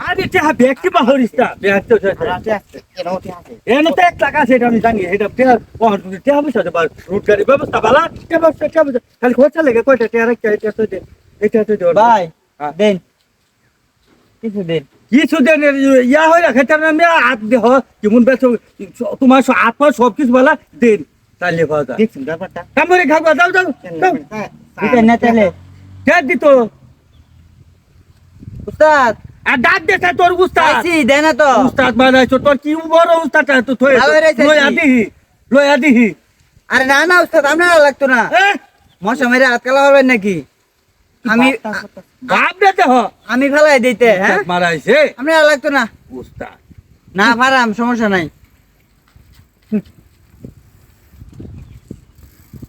আরে টেহা ব্যাগ কি বাহরিস না ব্যাগ তো রাতে আছে এর মধ্যে আছে এনে তো এক টাকা সেটা আমি জানি এটা টেহা পহর টেহা আছে বার রুট গাড়ি ব্যবস্থা বালা টেহা ব্যবস্থা টেহা ব্যবস্থা খালি খরচা লেগে কয়টা টেহা রাখতে এটা তো এটা তো ভাই। দেন কিছু দেন কিছু দেন ইয়া হয়ে রাখে তার নামে হাত দেহ কেমন বেছো তোমার হাত পা সব কিছু বলা দেন তাহলে যায় দেখছেন ব্যাপারটা কামড়ে যাও যাও যাও দিতে না তাহলে দিত উস্তাদ। আর ডাক দেছে তোর উস্তাদ। না তো। উস্তাদ বানাইছো তোর কি বড় উস্তাদ তো থই লই আদিহি লই আদিহি আরে না না উস্তাদ আপনারা লাগতো না। মশা মেরে আটকালা হবেন নাকি? আমি রে দেহ আমি ফেলাই দিতে হ্যাঁ? মারাইছে। আপনারা লাগতো না? উস্তাদ। না পারাম সমস্যা নাই।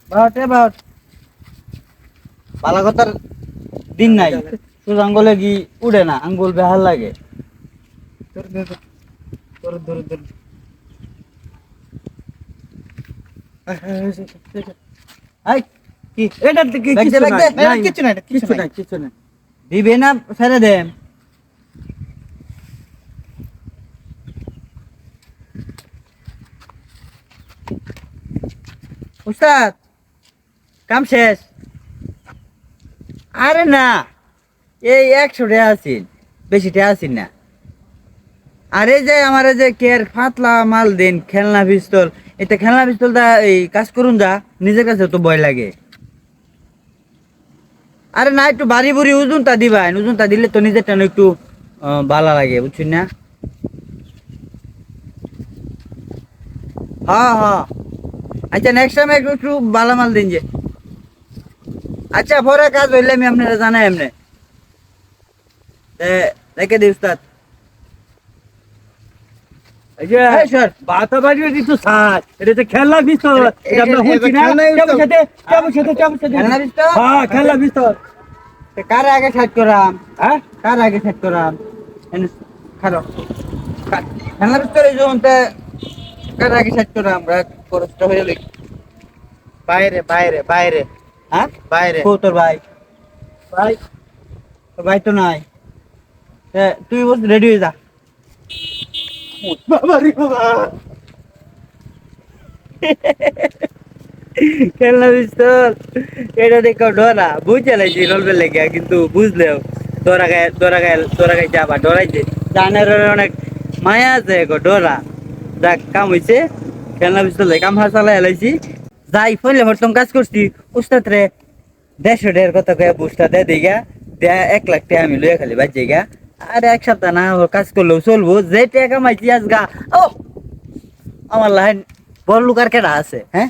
বারোট পালা কথার দিন নাই। শুধু আঙ্গুলে কি উড়ে না আঙ্গুল বেহাল লাগে। তোর তোর তোর তোর তোর আই কি এটা কিছু দে, দে। কিছু কিছু কিছু দিবে না ছেড়ে দেন। উস্তাদ কাম শেষ। আরে না। এই একশো আছেন বেশি টাকা আছেন না। আরে যে আমার যে কেয়ার ফাতলা মাল দেন, খেলনা পিস্তল, এটা খেলনা পিস্তলটা এই কাজ করুন যা, নিজের কাছে তো ভয় লাগে। আরে না, একটু বাড়ি বুড়ি ওজনটা দিবাই ওজনটা দিলে তো নিজের টানো একটু ভালো লাগে, বুঝছেন না? হ্যাঁ হ্যাঁ। আচ্ছা নেক্সট টাইম একটু একটু ভালো মাল দিন যে। আচ্ছা পরে কাজ হইলে আমি আপনারা জানাই এমনি। রেখে দিই উস্তাদ? হ্যাঁ কার আগে সেট করাম? হ্যাঁ? কার আগে সেট করাম? খালো বিস্তর কার আগে সেট করাম? রাত খরচটা হয়ে গেলে। বাইরে বাইরে বাইরে। হ্যাঁ? বাইরে। তোর ভাই? ভাই? তোর ভাই তো নাই। তুই বস রেডি হয়ে যা। খেলনা পিস্তল এটা দেখো ডরা। বুঝে কিন্তু বুঝলেও। ডরা গায়ে ডরা গায়ে ডরা গায়ে যাবা জানের অনেক মায়া আছে গো, ডরা। যাক কাম হইছে। খেলনা পিস্তল কাম হাসালা এলাইছি যাই, ফলে হরতম কাজ করছি। উস্তাদ রে, দেড়শো ডের কত কয়ে বুস্টা দে দিগা। দে এক লাখ টাকা আমি লইয়া খালি বাজে গা। আর এক সপ্তাহ না কাজ করলেও চলবো। যে টাকা কামাইছি আজ গা ও! আমার লাইন বড় লুকার কেটা আছে হ্যাঁ?